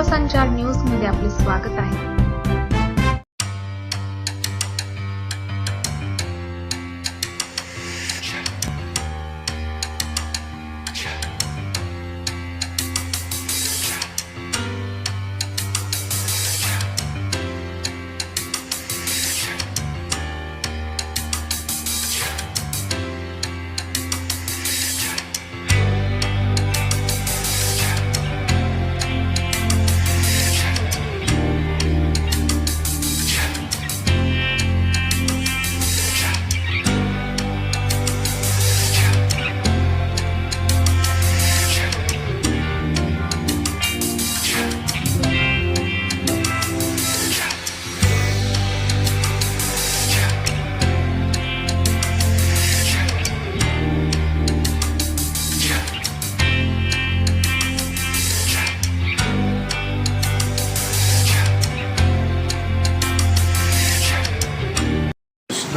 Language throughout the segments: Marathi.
लोकसंचार न्यूजमध्ये आपले स्वागत आहे.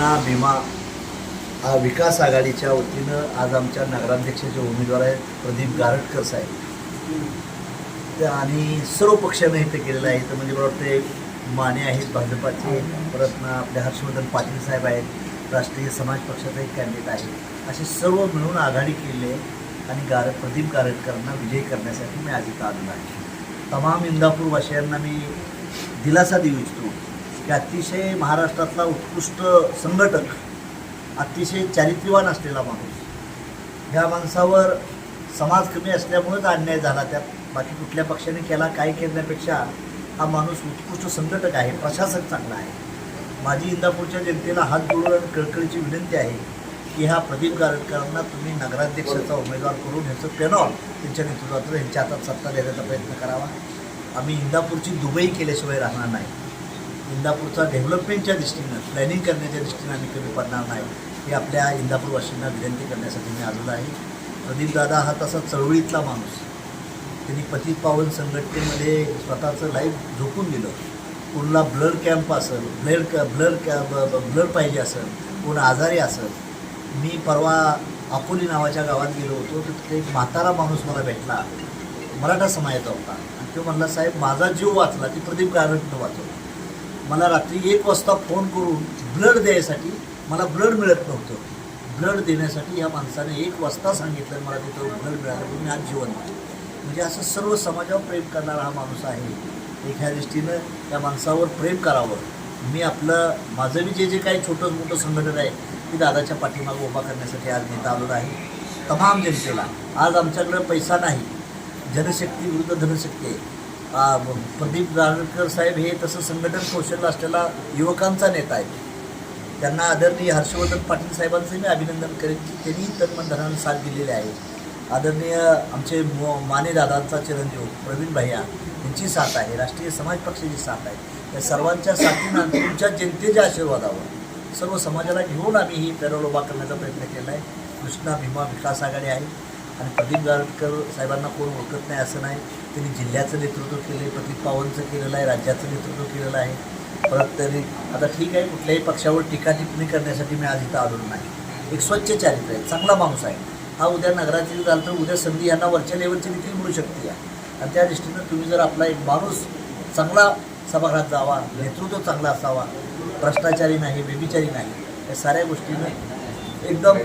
कृष्णा भीमा हा विकास आघाडीच्या वतीनं आज आमच्या नगराध्यक्षाचे उमेदवार आहेत प्रदीप गारटकर साहेब. त्या आणि सर्व पक्षानं इथे केलेलं आहे. तर म्हणजे मला वाटते माने आहेत भाजपाचे परत ना हर्षवर्धन पाटील साहेब आहेत राष्ट्रीय समाज पक्षाचा एक कॅन्डिडेट आहे. असे सर्व मिळून आघाडी केली आहे आणि गार प्रदीप गारटकरांना विजयी करण्यासाठी मी आज इथं आलेलो आहे. तमाम इंदापूरवासियांना मी दिलासा देऊ इच्छितो. की अतिशय महाराष्ट्रातला उत्कृष्ट संघटक अतिशय चारित्र्यवान असलेला माणूस. ह्या माणसावर समाज कमी असल्यामुळेच अन्याय झाला. त्यात बाकी कुठल्या पक्षाने केला काय केल्यापेक्षा हा माणूस उत्कृष्ट संघटक आहे प्रशासक चांगला आहे. माझी इंदापूरच्या जनतेला हात जोडून आणि कळकळीची विनंती आहे की ह्या प्रदीप गारटकरांना तुम्ही नगराध्यक्षाचा उमेदवार करून ह्याचं पेनॉल त्यांच्या नेतृत्वात यांच्या हातात सत्ता देण्याचा प्रयत्न करावा. आम्ही इंदापूरची दुबई केल्याशिवाय राहणार नाही. इंदापूरचा डेव्हलपमेंटच्या दृष्टीनं प्लॅनिंग करण्याच्या दृष्टीनं आम्ही कमी पडणार नाही हे आपल्या इंदापूरवासींना विनंती करण्यासाठी मी आलेलो आहे. प्रदीपदादा हा तसा चळवळीतला माणूस. त्यांनी पतित पावन संघटनेमध्ये स्वतःचं लाईफ झोकून दिलं. कोणाला ब्लड कॅम्प असेल ब्लड कॅ ब्लड कॅम्प ब्लड पाहिजे असेल कोण आजारी असेल. मी परवा अकोली नावाच्या गावात गेलो होतो तर तिथे एक म्हातारा माणूस मला भेटला. मराठा समाजाचा होता. आणि तो म्हणला साहेब माझा जीव वाचला. ती प्रदीप गारंट वाचवला. मला रात्री एक वाजता फोन करून ब्लड द्यायसाठी मला ब्लड मिळत नव्हतं. ब्लड देण्यासाठी या माणसाने एक वाजता सांगितलं मला तिथं ब्लड मिळालं. म्हणून मी आज जिवंत आहे म्हणजे असं सर्व समाजावर प्रेम करणारा हा माणूस आहे. एका दृष्टीनं त्या माणसावर प्रेम करावं. मी आपलं माझं मी जे जे काही छोटं मोठं संघटन आहे ते दादाच्या पाठीमागं उभा करण्यासाठी आज नेता आलेलो आहे. तमाम जनतेला. आज आमच्याकडं पैसा नाही. जनशक्ती विरुद्ध धनशक्ती आहे. प्रदीप गारटकर साहेब हे तसं संघटन कौशल्य असलेला युवकांचा नेता आहे त्यांना आदरणीय हर्षवर्धन पाटील साहेबांचं मी अभिनंदन करेन की त्यांनी तन्मनधनानं साथ दिलेली आहे. आदरणीय आमचे मो माने दादांचा चिरंजीव प्रवीण भैया यांची साथ आहे. राष्ट्रीय समाज पक्षाची साथ आहे. या सर्वांच्या साथीनं तुमच्या जनतेच्या आशीर्वादावर सर्व समाजाला घेऊन आम्ही ही पेरोल उभा करण्याचा प्रयत्न केला आहे कृष्णा भीमा विकास आघाडी आहे. आणि प्रदीप गारटकर साहेबांना कोण ओळखत नाही असं नाही. त्यांनी जिल्ह्याचं नेतृत्व केलं आहे प्रदीप पावनचं केलेलं आहे राज्याचं नेतृत्व केलेलं आहे. परत तरी आता ठीक आहे कुठल्याही पक्षावर टीका टिप्पणी करण्यासाठी मी आज इथं आलेलो नाही. एक स्वच्छ चारित्र आहे चांगला माणूस आहे. हा उद्या नगराध्यक्ष झालं तर उद्या संधी यांना वरच्या लेवलची देखील मिळू शकते आणि त्या दृष्टीनं तुम्ही जर आपला एक माणूस चांगला सभागृहात जावा नेतृत्व चांगला असावा भ्रष्टाचारी नाही बेबिचारी नाही या साऱ्या गोष्टीनं एकदम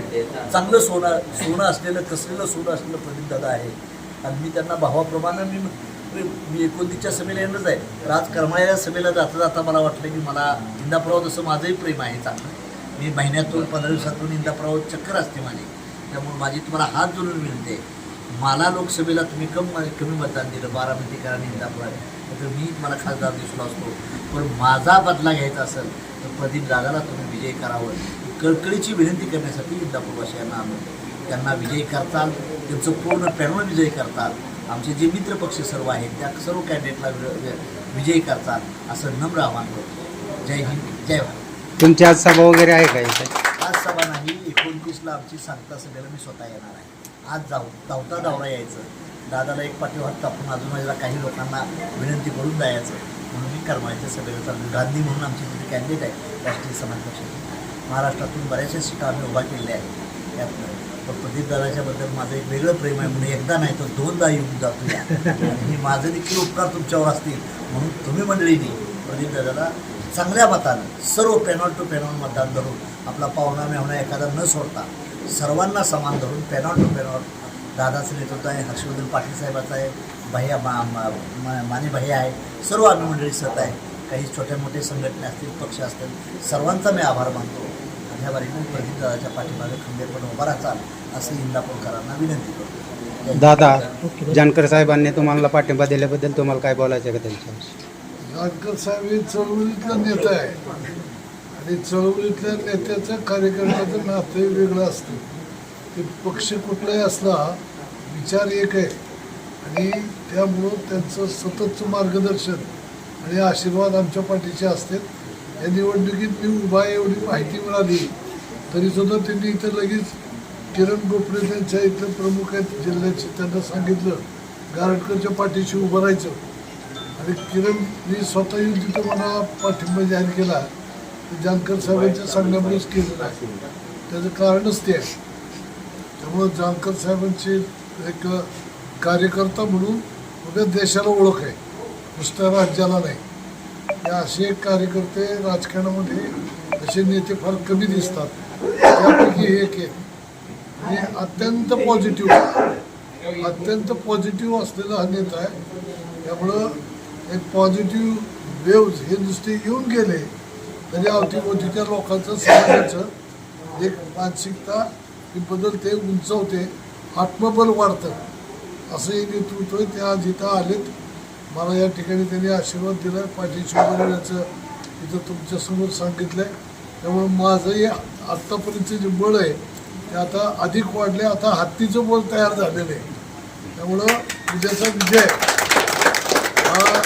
चांगलं सोनं सोनं असलेलं कसलेलं सोनं असलेलं प्रदीप दादा आहे. आणि मी त्यांना भावाप्रमाणे मी मी- एकोणतीसच्या सभेला येणंच आहे करमाळ्या सभेला जाता जाता मला वाटलं की मला इंदापुरावर जसं माझंही प्रेम आहे चांगलं. मी महिन्यातून पंधरा दिवसातून इंदापुरावर चक्कर असते माझी. त्यामुळे माझी तुम्हाला हात जोडून विनंती आहे. मला लोकसभेला तुम्ही कम कमी मतदान दिलं बारामतीकर आणि इंदापुराने तर मी तुम्हाला खासदार दिसलो असतो. पण माझा बदला घ्यायचा असेल तर प्रदीप दादाला तुम्ही विजय करावं. कळकळीची विनंती करण्यासाठी इंदापूरवासियांना आम्ही त्यांना विजयी करताल त्यांचं पूर्ण पॅनल विजयी करताल. आमचे जे मित्र पक्ष सर्व आहेत त्या सर्व कॅन्डिडेटला विजयी करतात असं नम्र आव्हान करतो. जय हिंद जय भारत. तुमची आज सभा वगैरे आहे का इथे? आज सभा नाही एकोणतीसला आमची सांगता सभेला मी स्वतः येणार आहे. आज जाऊ धावता धावता यायचं. दादाला एक पाठीवाद टाकून आजूबाजूला काही लोकांना विनंती करून जायचं. म्हणून मी करमाळ्याच्या सभेला चाललो गांधी म्हणून आमचे तिथे कॅन्डिडेट आहे राष्ट्रीय समाज पक्षाचे. महाराष्ट्रातून बऱ्याचशा सीटा आम्ही उभा केल्या आहेत. त्यातनं. पण प्रदीप दादाच्याबद्दल माझं एक वेगळं प्रेम आहे म्हणून एकदा नाही तर दोनदा येऊन जातो या आणि माझे माझं देखील उपकार तुमच्यावर असतील म्हणून तुम्ही मंडळीनी प्रदीप दादाला चांगल्या मतानं सर्व पॅनॉल टू पॅनॉल मतदान धरून आपला पाहुणा मेहणा एखादा न सोडता सर्वांना समान धरून पॅनॉल टू पॅनॉल दादाचं नेतृत्व आहे हर्षवर्धन पाटील साहेबाचं आहे भैया मा मा- मा- माने भैया आहे सर्व आम्ही मंडळी सत आहे. काही छोट्या मोठे संघटना असतील पक्ष असतील सर्वांचा मी आभार मानतो. ह्या पाठीमागे खंबीरपणे उभा असं इंदापूरकरांना विनंती करतो. जय हिंद. दादा जानकर साहेबांनी तुम्हाला पाठिंबा दिल्याबद्दल तुम्हाला काय बोलायचं आहे का त्यांच्यावर? जानकर साहेब हे चळवळीतला नेता आहे आणि चळवळीतल्या नेत्याचं कार्यकर्त्याचं नातं वेगळं असतं. ते पक्ष कुठलाही असला विचार एक आहे. आणि त्यामुळं त्यांचं सततचं मार्गदर्शन आणि आशीर्वाद आमच्या पाठीचे असतात. या निवडणुकीत मी उभा आहे एवढी माहिती मिळाली. तरीसुद्धा त्यांनी इथं लगेच किरण गोपरे त्यांच्या इथं प्रमुख आहेत जिल्ह्याचे त्यांना सांगितलं. गारटकरच्या पाठीशी उभं राहायचं. आणि किरणनी स्वतः येऊन तिथं मला पाठिंबा जाहीर केला. जानकर साहेबांच्या सांगण्यामुळेच केलेलं आहे. त्याचं कारणच ते आहे. त्यामुळं जानकर साहेबांचे एक कार्यकर्ता म्हणून उद्या देशाला ओळख आहे. नुसत्या राज्याला नाही. हे असे एक कार्यकर्ते राजकारणामध्ये असे नेते फार कमी दिसतात. त्यापैकी हे एक आहे. आणि अत्यंत पॉझिटिव्ह अत्यंत पॉझिटिव्ह असलेला हा नेता आहे. त्यामुळं एक पॉझिटिव्ह वेव्ज हे नुसते येऊन गेले तरी अवतीभोवतीच्या लोकांचं समाजाचं एक मानसिकता ही बदलते उंचवते आत्मबल वाढतं. असं हे नेतृत्व त्या ते आज इथं आलेत. मला या ठिकाणी त्यांनी आशीर्वाद दिला पाठीशी उभं इथं तुमच्यासमोर सांगितलं आहे त्यामुळं माझंही आत्तापर्यंतचं जे बळ आहे ते आता अधिक वाढले आता हत्तीचं बळ तयार झालेलं आहे. त्यामुळं विजयाचा विजय हा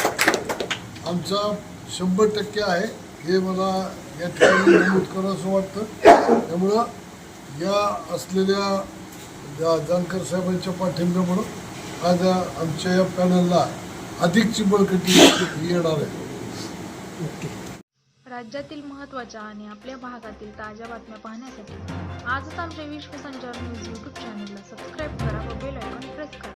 आमचा शंभर टक्के आहे. हे मला या ठिकाणी नमूद करावंसं वाटतं. त्यामुळं या असलेल्या जा- जानकर साहेबांच्या पाठिंब्यामुळं आज आमच्या या पॅनलला अधिकची बळकटी येणार. आहे राज्यातील महत्त्वाच्या आणि आपल्या भागातील ताज्या बातम्या पाहण्यासाठी आजच आमच्या विश्वसंचार न्यूज यूट्यूब चॅनलला सबस्क्राईब करा व बेल आयकॉन प्रेस करा.